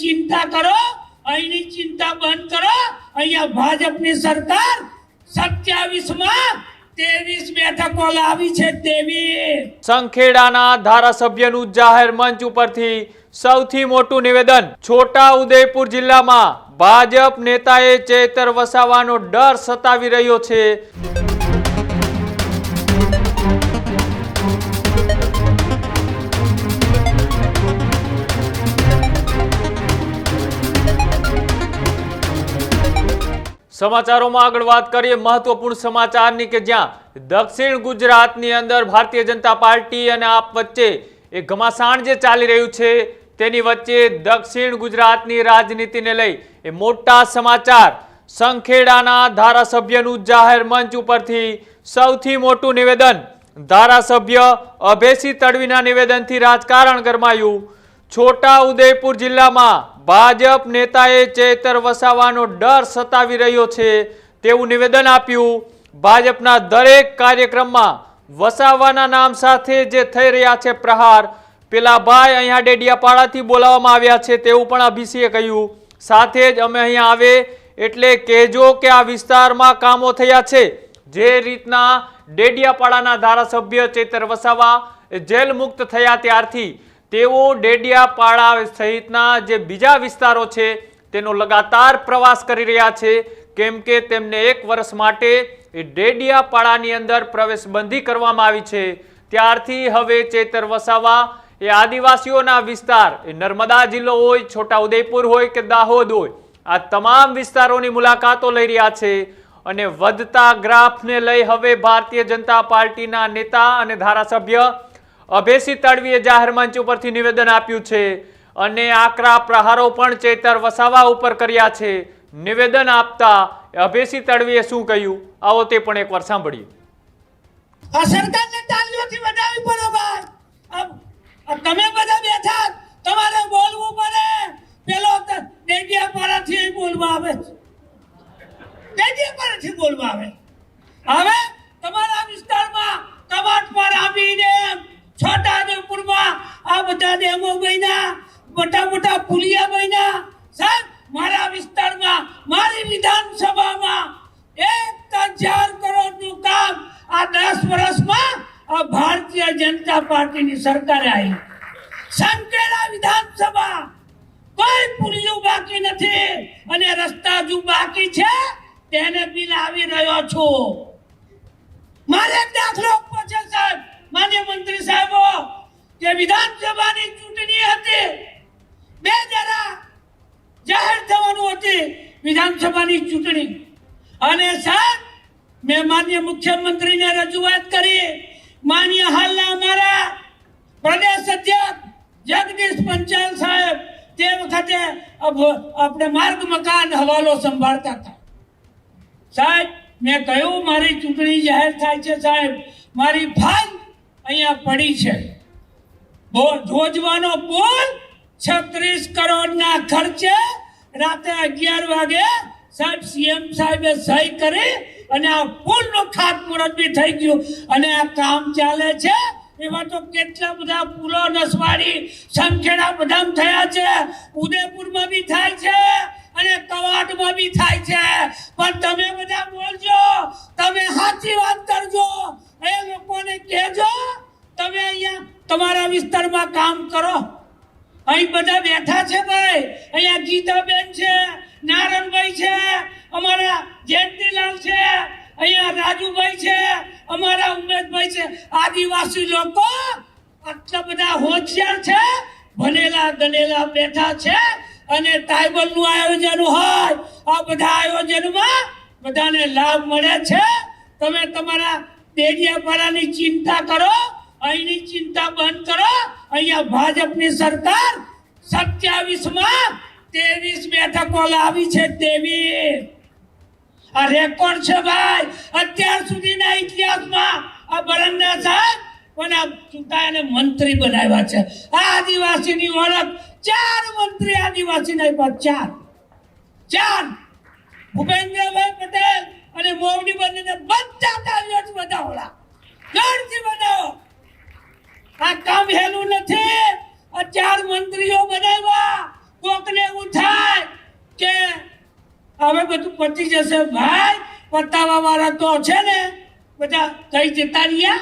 ચિંતા કરો, અહીંની ચિંતા બંધ કરો. અહીંયા ભાજપની સરકાર સત્યાવીસમાં ત્રેવીસ બેઠકો લાવી છે તેવી સંખેડાના ધારાસભ્યનું જાહેર મંચ ઉપરથી સૌથી મોટું નિવેદન છોટા ઉદયપુર જિલ્લામાં ભાજપ નેતાએ ચેતર વસાવાનો ડર સતાવી રહ્યો છે. સમાચારોમાં આગળ વાત કરીએ. મહત્વપૂર્ણ સમાચારની કે જ્યાં દક્ષિણ ગુજરાતની અંદર ભારતીય જનતા પાર્ટી અને આપ વચ્ચે એ ઘમાસાણ જે ચાલી રહ્યું છે, તેની વચ્ચે દક્ષિણ ગુજરાતની રાજનીતિને લઈ એ મોટા સમાચાર. સંખેડાના ધારાસભ્યનું જાહેર મંચ ઉપરથી સૌથી મોટું નિવેદન, ધારાસભ્ય અભેસી તડવીના નિવેદનથી રાજકારણ ગરમાયું. છોટા ઉદેપુર જિલ્લામાં ભાજપ નેતાએ ચેતર વસાવાનો ડર સતાવી રહ્યો છે. તેવું નિવેદન આપ્યું. ભાજપના દરેક કાર્યક્રમમાં વસાવાના નામ સાથે જે થઈ રહ્યા છે પ્રહાર, પેલા ભાઈ અહીંયા ડેડિયાપાડાથી બોલાવવામાં આવ્યા છે તેવું પણ અભિષેકે કહ્યું. સાથે જ અમે અહીંયા આવે એટલે કહેજો કે આ વિસ્તારમાં કામો થયા છે. જે રીતના ડેડિયાપાડાના ધારાસભ્ય ચેતર વસાવા જેલ મુક્ત થયા ત્યારથી તેઓ ડેડિયાપાડા સહિતના જે બીજા વિસ્તારો છે, તેનો લગાતાર પ્રવાસ કરી રહ્યા છે. કેમ કે તેમને એક વર્ષ માટે એ ડેડિયાપાડાની અંદર પ્રવેશબંધી કરવામાં આવી છે. ત્યારથી હવે ચેતર વસાવા એ આદિવાસીઓના વિસ્તાર, એ નર્મદા જિલ્લો હોય છોટા ઉદયપુર હોય કે દાહોદ હોય, આ તમામ વિસ્તારોની મુલાકાતો લઈ રહ્યા છે. અને વધતા ગ્રાફને લઈ હવે ભારતીય જનતા પાર્ટીના નેતા અને ધારાસભ્ય અભેસી તડવીએ જાહેર મંચ ઉપરથી નિવેદન આપ્યું છે અને આકરા પ્રહારો પણ ચેતર વસાવા ઉપર કર્યા છે. નિવેદન આપતા અભેસી તડવીએ શું કહ્યું? આવો તે પણ એકવાર સાંભળીએ. આ સરકારને તાલીઓથી વધાવી પડો તમે બધા બેઠા તમારે બોલવું પડે. પેલો ત- ડેડિયાપાડાથી બોલવા આવે છે. ડેડિયાપાડાથી બોલવા આવે. હવે તમારા વિસ્તારમાં કવાટમાં રામી ડેમ છોટાઉદેપુરમાં બધા ડેમો બન્યા, મોટા મોટા પુલિયા બન્યા. સાહેબ, મારા વિસ્તારમાં, મારી વિધાનસભામાં એક હજાર કરોડનું કામ આ દસ વર્ષમાં આ ભારતીય જનતા પાર્ટીની સરકારે આવી સંકેલા વિધાનસભા. કોઈ પુલિયું બાકી નથી અને રસ્તા જો બાકી છે, તેને બિલ આવી રહ્યો છું. મારે દાખલો છે સાહેબ. માન્ય મંત્રી સાહેબો વિધાનસભાની ચૂંટણી હતી. બે જરા જાહેર થવાનું હતી વિધાનસભાની ચૂંટણી. અને સાહેબ, મેં માન્ય મુખ્યમંત્રીને રજૂઆત કરી, માન્ય હાલના અમારા પ્રદેશ અધ્યક્ષ જગદીશ પંચાલ સાહેબ, તે વખતે આપણે માર્ગ મકાન હવાલો સંભાળતા હતા. સાહેબ, મેં કહ્યું, મારી ચૂંટણી જાહેર થાય છે સાહેબ. મારી ફાઇલ અહીંયા પડી છે. ધોજવાનો પુલ છત્રીસ કરોડના ખર્ચે રાતે અગિયાર વાગે સાહેબ સીએમ સાહેબે સહી કરી અને આ પુલનું ખાતમુહૂર્ત બી થઈ ગયું. અને આ કામ ચાલે છે. એવા તો કેટલા બધા પુલો નસવાડી સંખેડા બધા થયા છે. ઉદયપુરમાં બી થાય છે અને કવાટમાં બી થાય છે. પણ તમે બધા બોલજો. તમે સાચી વાત કરજો. એ લોકોને કહેજો. તમે અહીંયા તમારા વિસ્તારમાં કામ કરો. અહીં બધા બેઠા છે ભાઈ. અહીંયા ગીતાબેન છે, નારણભાઈ છે, અમારા જયંતિલાલ છે, અહીંયા રાજુભાઈ છે, અમારા ઉમેશભાઈ છે. આદિવાસી લોકો આટલા બધા હોશિયાર છે, ભણેલા ગણેલા બેઠા છે અને ટ્રાઇબલનું આયોજન હોય, આ બધા આયોજનમાં બધાને લાભ મળે છે. તમે તમારા ડેડિયાપાડાની ચિંતા કરો. અહીંની ચિંતા બંધ કરો. અહીંયા ભાજપની સરકાર સત્યાવીસમાં ત્રેવીસ બેઠકો લાવી છે તેવીસ. આ રેકોર્ડ છે ભાઈ. અત્યાર સુધીના ઇતિહાસમાં આ બરંડા સાહેબ પણ આ ચૂંટાઈને મંત્રી બનાવ્યા છે. આ આદિવાસીની ઓળખ ચાર મંત્રી આદિવાસીના આપ્યા, ચાર. ચાર. ભૂપેન્દ્રભાઈ પટેલ અને મોવડી બંનેને બધા તાલીઓથી વધાવડા. ઘરથી બનાવો આ કામ હેલું નથી. અચાર મંત્રીઓ બનાવ્યા. કોકને એવું કે હવે બધું પતી જશે. ભાઈ પતાવા વાળા તો છે ને, બધા કઈ જતા રહ્યા?